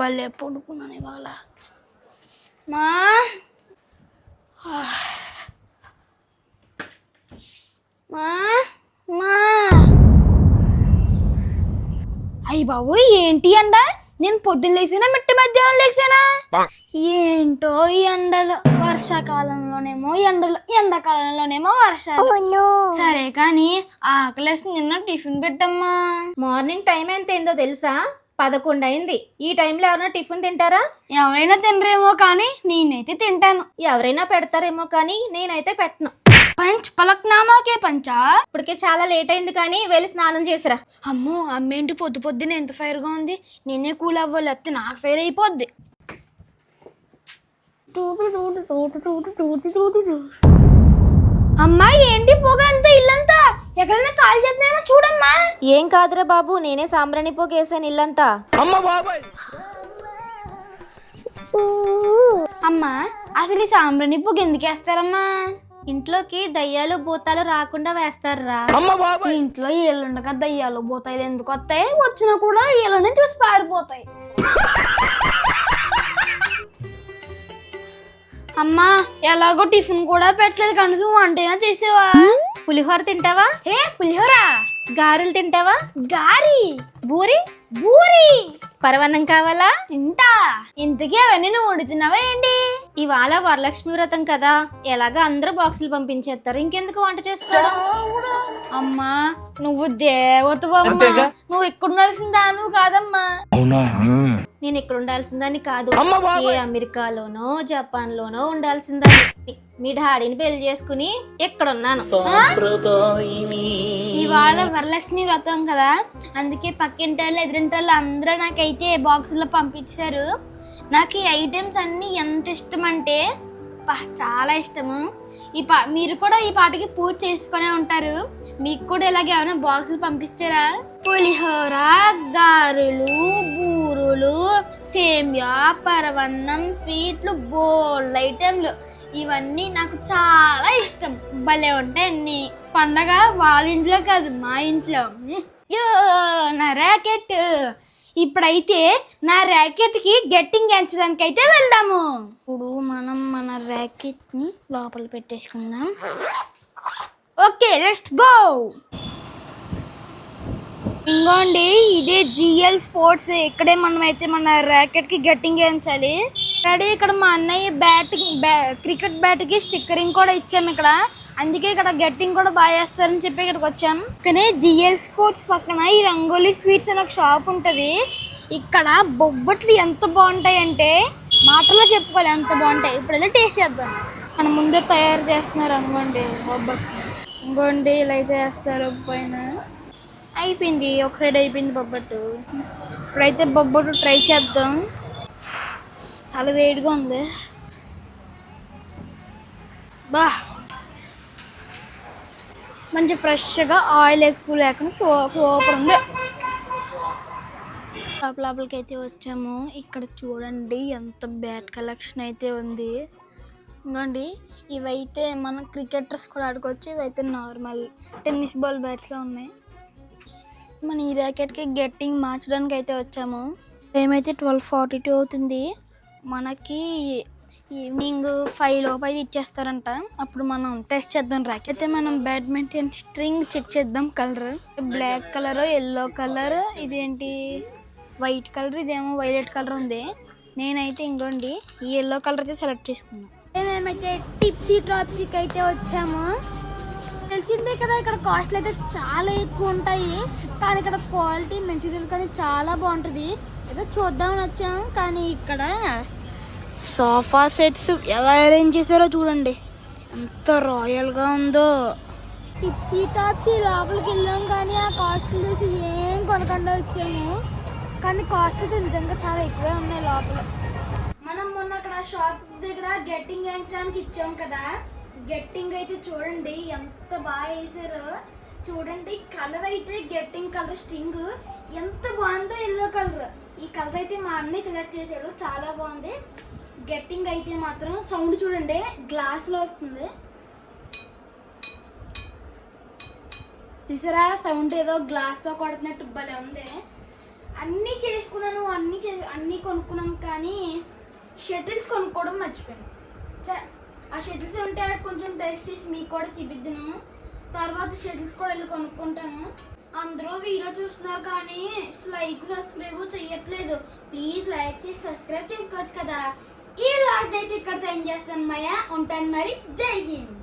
భలే పడుకున్నాను ఇవాళ. మా? మా? మా? అయ్యి బాబు ఏంటి అండ నేను పొద్దున్న లేచానా మిట్ట మధ్యాహ్నం లేచానా? ఏంటో ఈ ఎండలు? వర్షాకాలంలోనేమో ఎండలు ఎండాకాలంలోనేమో వర్షాలు. సరే కానీ ఆకలేసి నిన్న టిఫిన్ పెట్టమ్మా. మార్నింగ్ టైం ఎంత అయిందో తెలుసా? పదకొండు అయింది ఈ టైంలో ఎవరైనా టిఫిన్ తింటారా? ఎవరైనా తినరేమో కానీ నేనైతే తింటాను. ఎవరైనా పెడతారేమో కానీ నేనైతే పెట్టను. పంచ్ పలక్నామాకే పంచా? ఇప్పటికే చాలా లేట్ అయింది కానీ వెళ్ళి స్నానం చేసిరా. అమ్మో అమ్మేంటి పొద్దు పొద్దున ఎంత ఫైర్గా ఉంది. నేనే కూల్ అవ్వాలి లేకపోతే నాకు ఫైర్ అయిపోద్ది. అమ్మాయి ఏంటి పొగ అంతా ఇల్లంతా ఎక్కడైనా కాల్ చేస్తున్నామో చూడమ్మా. ఏం కాదురా బాబు నేనే సాంబ్రాణి పోగేసాను ఇల్లంతా. అమ్మా అసలు ఈ సాంబ్రాణి పొగ ఎందుకు వేస్తారమ్మా? ఇంట్లోకి దయ్యాలు భూతాలు రాకుండా వేస్తారా? ఇంట్లో ఏళ్ళుండగా దయ్యాలు పోతాయి ఎందుకు వస్తాయి? వచ్చినా కూడా ఏళ్ళని చూసి పారిపోతాయి. అమ్మా ఎలాగో టిఫిన్ కూడా పెట్టలేదు కనీసం వంటైనా చేసేవా? పులిహోర తింటావా? ఏ పులిహోరా? గారెలు తింటావా? గారి? బూరి? బూరి. పరవన్నం కావాలా? తింటా ఇంతకీ అవన్నీ నువ్వు వండుతున్నావా ఏంటి? ఇవాళ వరలక్ష్మి వ్రతం కదా. ఎలాగా అందరూ బాక్సులు పంపించేస్తారు. ఇంకెందుకు వంట చేసుకోవడం? అమ్మా నువ్వు దేవతవమ్మా నువ్వు ఇక్కడ ఉండాల్సిన దాను కాదమ్మా. నేను ఇక్కడ ఉండాల్సిందని కాదు. ఏ అమెరికాలోనో జపాన్ లోనో ఉండాల్సిందని. మీ డాడీని పెళ్ళి చేసుకుని ఇక్కడ ఉన్నాను ఇవాళ వరలక్ష్మి వ్రతం కదా. అందుకే పక్కింటాళ్ళు ఎదురింటాళ్ళు అందరూ నాకైతే బాక్సుల్లో పంపించారు. నాకు ఈ ఐటమ్స్ అన్నీ ఎంత ఇష్టం అంటే చాలా ఇష్టము. ఈ పా మీరు కూడా ఈ పాటకి పూజ చేసుకునే ఉంటారు. మీకు కూడా ఇలాగ ఏమైనా బాక్సులు పంపిస్తారా? పులిహోర గారెలు బూరులు సేమ్యా పరవన్నం స్వీట్లు బోల్డ్ ఐటెంలు. ఇవన్నీ నాకు చాలా ఇష్టం. భలే ఉంటాయి అన్ని. పండగ వాళ్ళ ఇంట్లో కాదు మా ఇంట్లో. యో నా ర్యాకెట్ ఇప్పుడైతే నా ర్యాకెట్కి గెట్టింగ్ ఎంచడానికి అయితే వెళ్దాము. ఇప్పుడు మనం మన ర్యాకెట్ని లోపల పెట్టేసుకుందాం. Okay let's go! ఇంకోండి ఇదే జిఎల్ స్పోర్ట్స్. ఇక్కడే మనం అయితే మన ర్యాకెట్కి గట్టింగ్ వేయించాలి రెడీ ఇక్కడ మా అన్నయ్య బ్యాట్ క్రికెట్ బ్యాట్కి స్టిక్కరింగ్ కూడా ఇచ్చాము ఇక్కడ. అందుకే ఇక్కడ గట్టింగ్ కూడా బాగా వేస్తారని చెప్పి ఇక్కడికి వచ్చాం. కానీ జిఎల్ స్పోర్ట్స్ పక్కన ఈ రంగోలీ స్వీట్స్ అనే ఒక షాప్ ఉంటుంది. ఇక్కడ బొబ్బట్లు ఎంత బాగుంటాయంటే మాటల్లో చెప్పుకోవాలి ఎంత బాగుంటాయి. ఇప్పుడు వెళ్ళి టేస్ట్ చేద్దాం. మన ముందే తయారు చేస్తున్నారు అనుకోండి బొబ్బట్లు. ఇంకోండి ఇలా అయితే వేస్తారు పైన. అయిపోయింది ఒక సైడ్ అయిపోయింది బొబ్బట్టు. ఇప్పుడైతే బొబ్బట్టు ట్రై చేద్దాం. చాలా వేడిగా ఉంది. బా. మంచి ఫ్రెష్గా ఆయిల్ ఎక్కువ లేకుండా సూపర్ ఉంది. షాప్ లోపలికి అయితే వచ్చాము. ఇక్కడ చూడండి ఎంత బ్యాట్ కలెక్షన్ అయితే ఉంది. ఇంకోండి ఇవైతే మన క్రికెటర్స్ కూడా ఆడుకోవచ్చు. ఇవైతే నార్మల్ టెన్నిస్ బాల్ బ్యాట్స్లో ఉన్నాయి. మన ఈ ర్యాకెట్కి గెట్టింగ్ మార్చడానికి అయితే వచ్చాము. అయితే ట్వెల్వ్ ఫార్టీ టూ అవుతుంది. మనకి ఈవినింగ్ ఫైవ్ లోపు అయితే ఇచ్చేస్తారంట. అప్పుడు మనం టెస్ట్ చేద్దాం ర్యాక్ అయితే మనం బ్యాడ్మింటన్ స్ట్రింగ్ చెక్ చేద్దాం colour. Black colour yellow colour ఇదేంటి? వైట్ కలర్ ఇదేమో వైలెట్ కలర్ ఉంది. నేనైతే ఇంకోండి ఈ ఎల్లో కలర్ అయితే సెలెక్ట్ చేసుకున్నాను మేమైతే టిప్సీ ట్రాప్సీకి అయితే వచ్చాము. తెలిసిందే కదా ఇక్కడ కాస్ట్లు అయితే చాలా ఎక్కువ ఉంటాయి. కానీ ఇక్కడ క్వాలిటీ మెటీరియల్ కానీ చాలా బాగుంటుంది. ఏదో చూద్దామని వచ్చాము కానీ ఇక్కడ సోఫా సెట్స్ ఎలా అరేంజ్ చేశారో చూడండి. ఎంత రాయల్గా ఉందో. టిప్సీ టాప్సీ లోపలికి వెళ్ళాం కానీ ఆ కాస్ట్ చూసి ఏం కొనకుండా వచ్చాము. కానీ కాస్ట్ అయితే నిజంగా చాలా ఎక్కువే ఉన్నాయి లోపల. మనం మొన్న అక్కడ షాప్ దగ్గర గెట్టింగ్ వేయించడానికి ఇచ్చాం కదా. గెట్టింగ్ అయితే చూడండి ఎంత బాగా వేసారో చూడండి కలర్ అయితే గెట్టింగ్ కలర్ స్టింగ్ ఎంత బాగుందో ఎల్లో కలర్ ఈ కలర్ అయితే మా అన్నీ సెలెక్ట్ చేశాడు చాలా బాగుంది. గెట్టింగ్ అయితే మాత్రం సౌండ్ చూడండి గ్లాస్లో వస్తుంది. చూసారా? సౌండ్ ఏదో గ్లాస్తో కొడుతున్నట్టు భలే ఉంది. అన్నీ చేసుకున్నాను అన్నీ చే అన్నీ కొనుక్కున్నాం కానీ షటిల్స్ కొనుక్కోవడం మర్చిపోయాను. చ ఆ షటిల్స్ ఉంటే కొంచెం టెస్ట్ చేసి మీకు కూడా చూపిద్దును. తర్వాత షటిల్స్ కూడా వెళ్ళి కొనుక్కుంటాను. అందరూ వీడియో చూస్తున్నారు కానీ లైక్ సబ్స్క్రైబ్ చేయట్లేదు. ప్లీజ్ లైక్ చేసి సబ్స్క్రైబ్ చేసుకోవచ్చు కదా. ఈ వ్లాగ్ అయితే ఇక్కడ ఏం చేస్తాను మయ ఉంటాను మరి. జై హింద్.